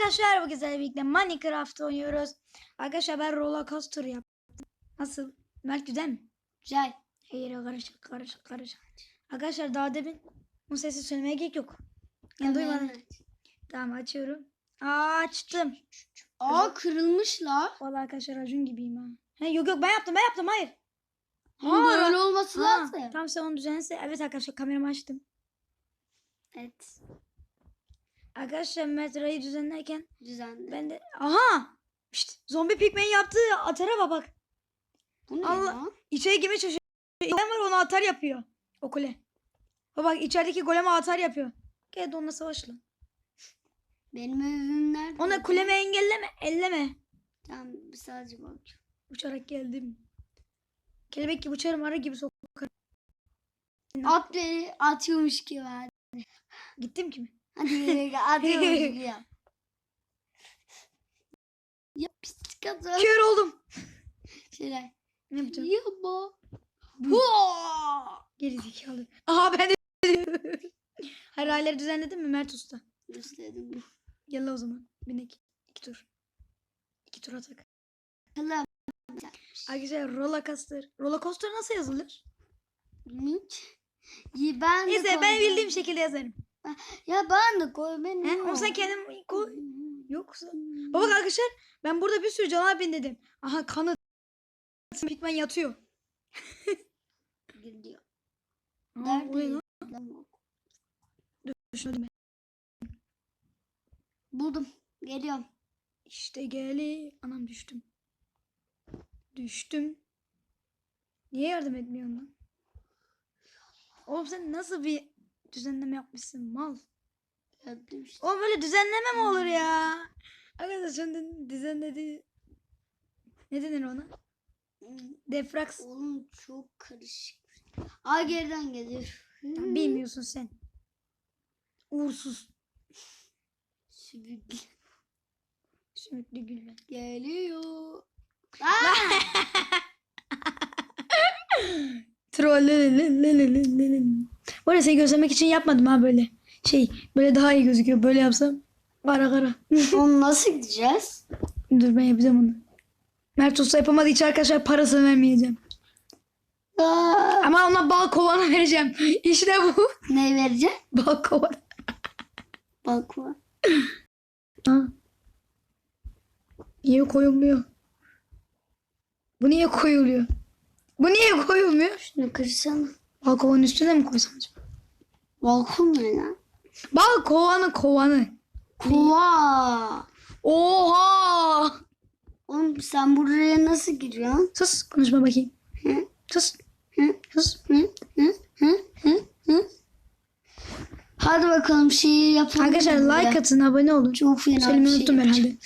arkadaşlar bu güzel birlikte Minecraft oynuyoruz. Arkadaşlar ben roller coaster yaptım. Nasıl? Mert güzel mi? Güzel. Hayır karışık karışık karışık. Arkadaşlar daha demin bu sesi söylemeye gerek yok. Yani duymadım. Tamam açıyorum. Aa, açtım. Aa kırılmış la. Vallahi arkadaşlar Acun gibiyim ha. ha. Yok yok ben yaptım ben yaptım hayır. Ha, böyle olması Ha, lazım. Tamam sen onu düzenlese. Evet arkadaşlar kameramı açtım. Evet. Arkadaşlar metroyu düzenlerken Düzenli. ben de... Aha! İşte zombi pigmenin yaptığı atara bak. Bu ne Allah- lan? İçeri girmeye çalışıyor. Golem var onu atar yapıyor. O kule. Bak içerideki goleme atar yapıyor. Gel de onunla savaşla. Benim evim nerede? Ona kulemi engelleme. Elleme. Tamam sadece bak. Uçarak geldim. Kelebek gibi uçarım arı gibi sok. At beni atıyormuş gibi hadi. Gittim ki mi? Hadi gibi yap. Ya pislik adam. Kör oldum. Şeyler. Ne yapacağım? Yapma. Huaa! Geri zekalı. Aha ben de Hayır düzenledin mi Mert Usta? Gösterdim. Yalla o zaman. Binek. İki tur. İki tur atak. Bakalım. Arkadaşlar roller coaster. Roller coaster nasıl yazılır? Hiç. Ya ben Neyse ben bildiğim şekilde yazarım. Ya ben de koy beni. He? Onu sen kendin koy. Yoksa. Baba arkadaşlar ben burada bir sürü canavar bin dedim. Aha kanı. Pikmen yatıyor. Gidiyor. Nerede? Düşündüm. Buldum. Geliyorum. İşte geli. Anam düştüm. Düştüm. Niye yardım etmiyorsun lan? Oğlum sen nasıl bir düzenleme yapmışsın mal? Yaptım işte. Oğlum böyle düzenleme mi olur ya? Arkadaşlar şimdi düzenledi. Ne denir ona? Defraks. Oğlum çok karışık. Aa geriden geliyor. Bilmiyorsun sen. Uğursuz. Sübük Sümüklü gülle. geliyor. Aa! Bu arada seni gözlemek için yapmadım ha böyle. Şey böyle daha iyi gözüküyor. Böyle yapsam kara kara. Onu nasıl gideceğiz? Dur ben yapacağım onu. Mert Usta yapamadığı için arkadaşlar parasını vermeyeceğim. Aa, Ama ona bal kovanı vereceğim. İşte bu. ne vereceğim? Bal kovanı. Bak var. Ha. Niye koyulmuyor? Bu niye koyuluyor? Bu niye koyulmuyor? Şunu kırsana. Bal kovanın üstüne mi koysam acaba? Balkon ne lan? Bal kovanı kovanı. Kova. Oha! Oğlum sen buraya nasıl giriyorsun? Sus konuşma bakayım. Hı? Sus. Hı? Sus. Hı? Hı? Hı? Hı? Hı? Hadi bakalım şeyi yapalım. Arkadaşlar like atın abone olun. Çok fena Söylemeyi şey. unuttum herhalde.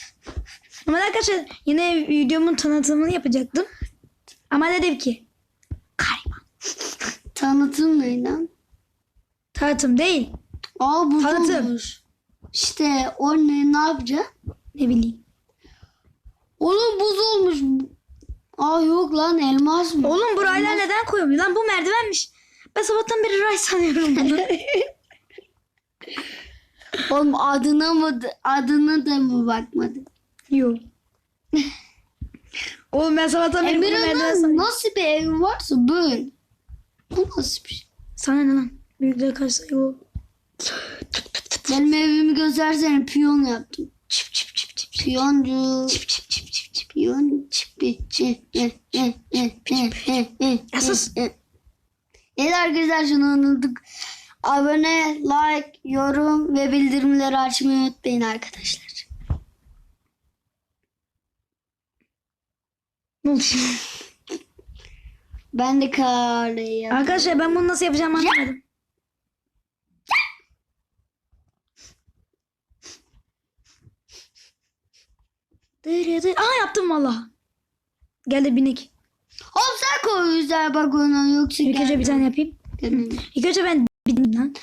Ama arkadaşlar yine videomun tanıtımını yapacaktım. Ama dedim ki galiba Tanıtım ne lan? tanıtım değil. Aa bu Tanıtım. olmuş. İşte o ne, ne yapacak? Ne bileyim. Oğlum buz olmuş. Aa yok lan elmas mı? Oğlum bu raylar neden koyulmuyor lan? Bu merdivenmiş. Ben sabahtan beri ray sanıyorum bunu. Oğlum adına mı adına da mı bakmadın? Yok. Oğlum ben sabahtan beri Emirhan'ın sanıyorum. nasıl bir evi varsa böyle. Bu nasıl bir şey? Sana ne lan? Büyükler kaç sayı o? Benim evimi göstersene piyon yaptım. Çip çip çip çip. Piyoncu. Çip çip çip çip çip. Piyon çipi çi. eh, eh, eh, eh, eh, eh, Ya sus. eh, eh. Evet arkadaşlar şunu unuttuk. Abone, like, yorum ve bildirimleri açmayı unutmayın arkadaşlar. Ne oldu şimdi? Ben de karayı Arkadaşlar ben bunu nasıl yapacağımı anlamadım. Dırı dır. Aa yaptım valla. Gel de binek. Oğlum sen koy güzel bak ona yoksa İlk önce bir tane yapayım. Gelmem. İlk önce ben bineyim lan.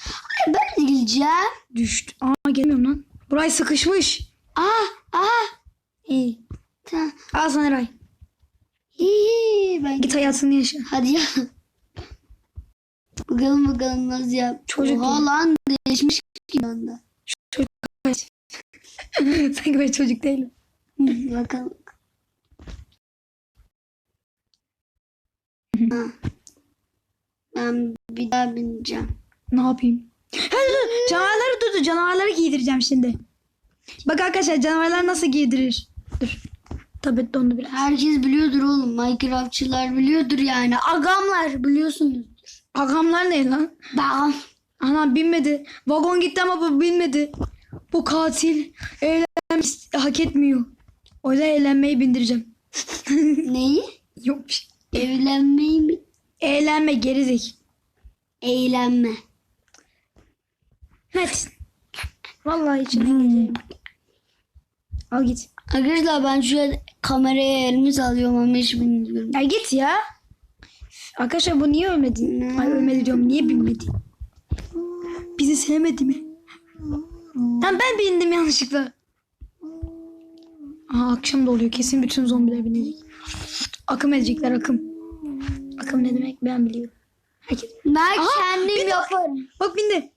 Ay, Ben de geleceğim. Düştü. Aa gelmiyorum lan. Burayı sıkışmış. Aa, aa. İyi. Tamam. Al sana Ray. İyi, ben Git hayatını yaşa. Hadi ya. Bakalım bakalım nasıl yap. Çocuk Oha gibi. lan değişmiş gibi anda. Çocuk. Sanki ben çocuk değilim. Bakalım. Ha. Ben bir daha bineceğim. Ne yapayım? Canavarları dur canavarları giydireceğim şimdi. Bak arkadaşlar canavarlar nasıl giydirir. Dur. Tabii dondu biraz. Herkes biliyordur oğlum. Minecraftçılar biliyordur yani. Agamlar biliyorsunuz. Agamlar ne lan? Ben Ana binmedi. Vagon gitti ama bu binmedi. Bu katil eğlenmek hak etmiyor. O yüzden eğlenmeyi bindireceğim. neyi? Yok bir şey. Evlenmeyi mi? Eğlenme gerizek. Eğlenme. Hadi. Vallahi içinden geleceğim. Al git. Arkadaşlar ben şu kameraya elimi alıyorum ama hiç bilmiyorum. Ya git ya. Arkadaşlar bu niye ölmedi? Ay ölmedi diyorum. Niye binmedi? Bizi sevmedi mi? Lan ben bindim yanlışlıkla. Aa, akşam da oluyor. Kesin bütün zombiler binecek. Akım edecekler akım. Akım ne demek ben biliyorum. Herkes. Ben Aha, kendim bir yaparım. Bak bindi.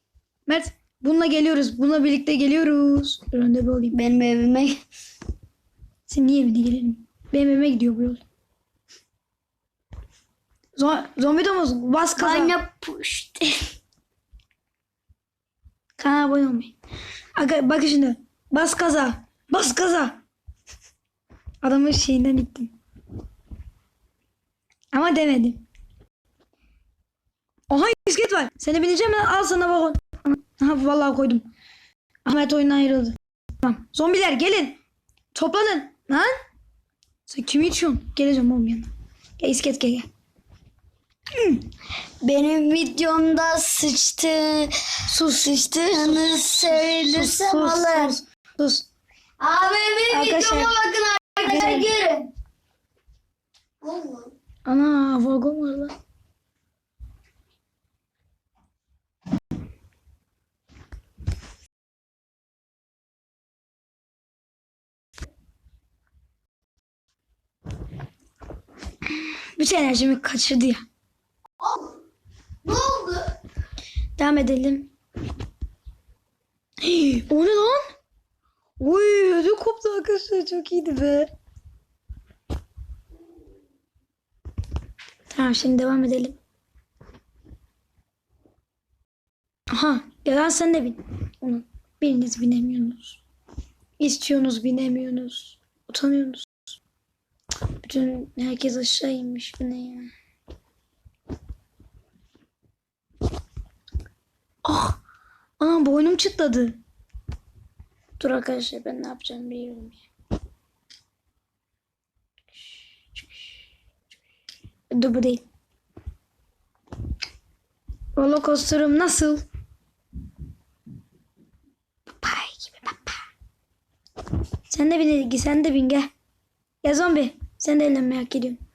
Mert bununla geliyoruz. Bununla birlikte geliyoruz. Bir olayım. Benim evime Sen niye evine gelelim? Benim evime gidiyor bu yol. Zo zombi domuz bas kaza. Bana puşt. Kanala abone olmayın. Aga, bakın şimdi. Bas kaza. Bas kaza. Adamın şeyinden ittim. Ama demedim. Oha iskelet var. Seni bineceğim mi? Al sana vagon. Aha vallahi koydum. Ahmet oyundan ayrıldı. Tamam. Zombiler gelin. Toplanın. Lan. Sen kimi içiyorsun? Geleceğim oğlum yanına. Gel iskelet gel gel. Benim videomda sıçtı. Sus sıçtığını söylesem sus, alır. sus, sus. Abi benim Arkadaşlar- videoma bakın arkadaşlar görün. Ana vagon var lan. Bütün enerjimi kaçırdı ya. Ne oldu? Devam edelim. Hii, o ne lan? Oy ödüm koptu arkadaşlar çok iyiydi be. Tamam şimdi devam edelim. Aha gelen sen de bin. Onu biriniz binemiyorsunuz. İstiyorsunuz binemiyorsunuz. Utanıyorsunuz. Bütün herkes aşağı inmiş. Bu ne ya? Ah! Aa boynum çıtladı. Dur arkadaşlar ben ne yapacağım biliyorum ya. Dur bu değil. Roller nasıl? Papay gibi papa. Sen de bin sen de bin gel. Ya zombi sen de eğlenmeyi hak ediyorsun.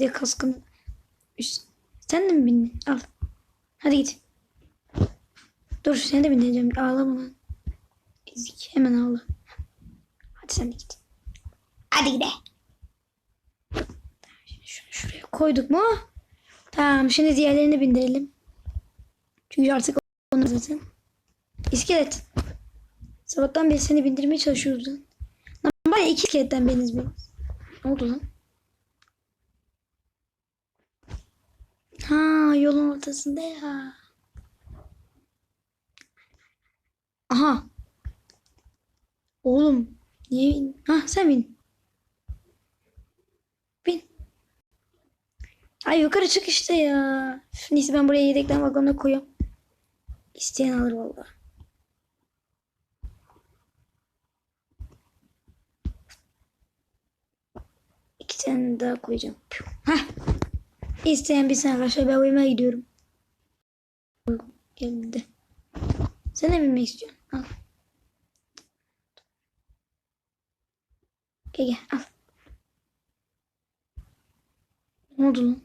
De kaskın üst. Sen de mi bindin? Al. Hadi git. Dur sen de bineceğim. Ağlama lan. Ezik. Hemen ağla. Hadi sen de git. Hadi gidelim. Şunu şuraya koyduk mu? Tamam şimdi diğerlerini bindirelim. Çünkü artık onu zaten. İskelet. Sabahtan beri seni bindirmeye çalışıyoruz lan. Lan bana iki iskeletten biriniz bir. Ne oldu lan? Ha yolun ortasında ya. Aha. Oğlum. Niye bin? Ha sen bin. Bin. Ay yukarı çık işte ya. Neyse ben buraya yedekten vagonuna koyuyorum. İsteyen alır vallahi. İki tane daha koyacağım. Hah. İsteyen bir sen arkadaşlar ben uyumaya gidiyorum. Geldi. Sen de binmek istiyorsun. Al. Gel gel al. Ne oldu lan?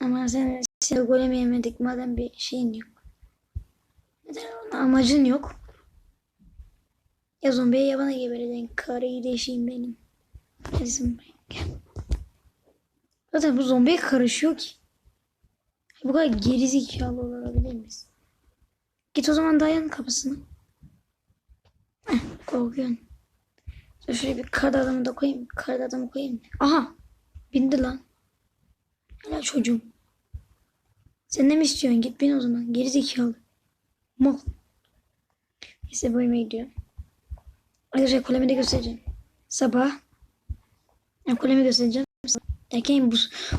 Ama sen, sen golem yemedik madem bir şeyin yok. Neden ona amacın yok? Ya zombiye ya bana geberedin. Karıyı deşeyim benim. Buraya gel. Zaten bu zombiye karışıyor ki. Bu kadar gerizekalı olabilir miyiz? Git o zaman dayan kapısına. Heh, korkuyorsun. Dur şuraya bir kar adamı da koyayım. Kar adamı koyayım. Aha. Bindi lan. Helal çocuğum. Sen ne mi istiyorsun? Git bin o zaman. Geri zekalı. Mal. Neyse boyuma gidiyor. Ayrıca kolemi de göstereceğim. Sabah. Kolemi göstereceğim. Erken bu,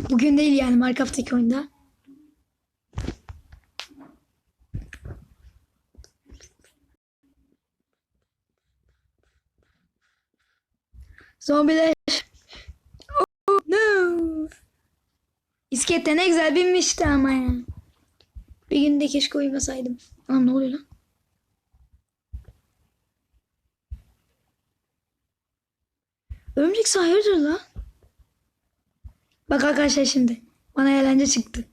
bugün değil yani Minecraft'taki oyunda. Zombiler. Oh no. İskette ne güzel binmişti ama ya. Bir günde keşke uyumasaydım. Lan ne oluyor lan? Örümcek hayırdır lan? Bak arkadaşlar şimdi. Bana eğlence çıktı.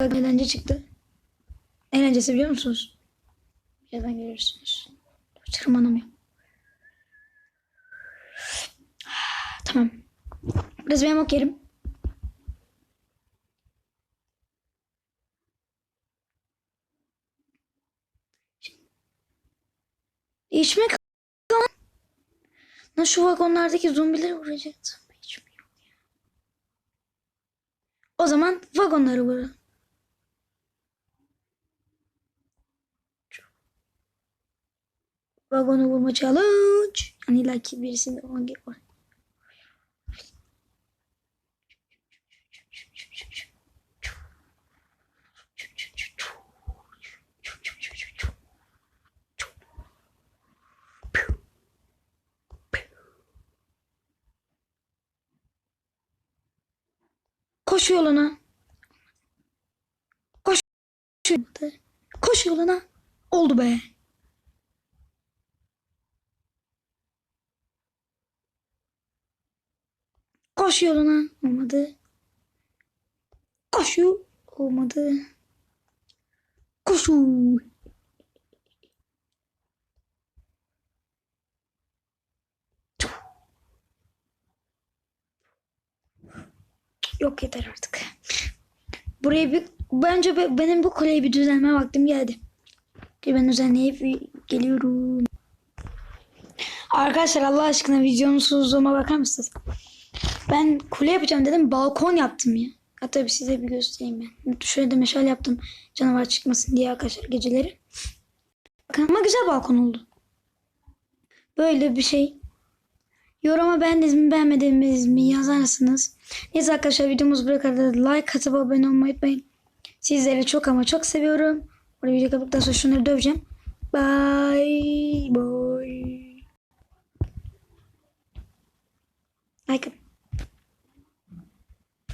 Bak eğlence çıktı. Eğlencesi biliyor musunuz? Birazdan görürsünüz. Tırmanamıyorum. Tamam. Biraz benim ok yerim. Lan. Lan şu vagonlardaki zombileri vuracaktım. O zaman vagonları vuralım. Vagonu vurma challenge. Yani illa ki birisinde vagon var. Yoluna. Koş. Koş yoluna. Oldu be. Koş yoluna. Olmadı. Koşu. Olmadı. Koşu. Yok yeter artık. Buraya bir bence be- benim bu kuleyi bir düzenleme vaktim geldi. Ben düzenleyip geliyorum. Arkadaşlar Allah aşkına videonun susuzluğuma bakar mısınız? Ben kule yapacağım dedim balkon yaptım ya. Hatta bir size bir göstereyim ben. Şöyle de meşale yaptım canavar çıkmasın diye arkadaşlar geceleri. Bakın ama güzel balkon oldu. Böyle bir şey. Yoruma beğendiniz mi beğenmediniz mi yazarsınız. Neyse arkadaşlar videomuz buraya kadar. Like atıp abone olmayı unutmayın. Sizleri çok ama çok seviyorum. Burada video kapattıktan sonra şunları döveceğim. Bye bye. Like.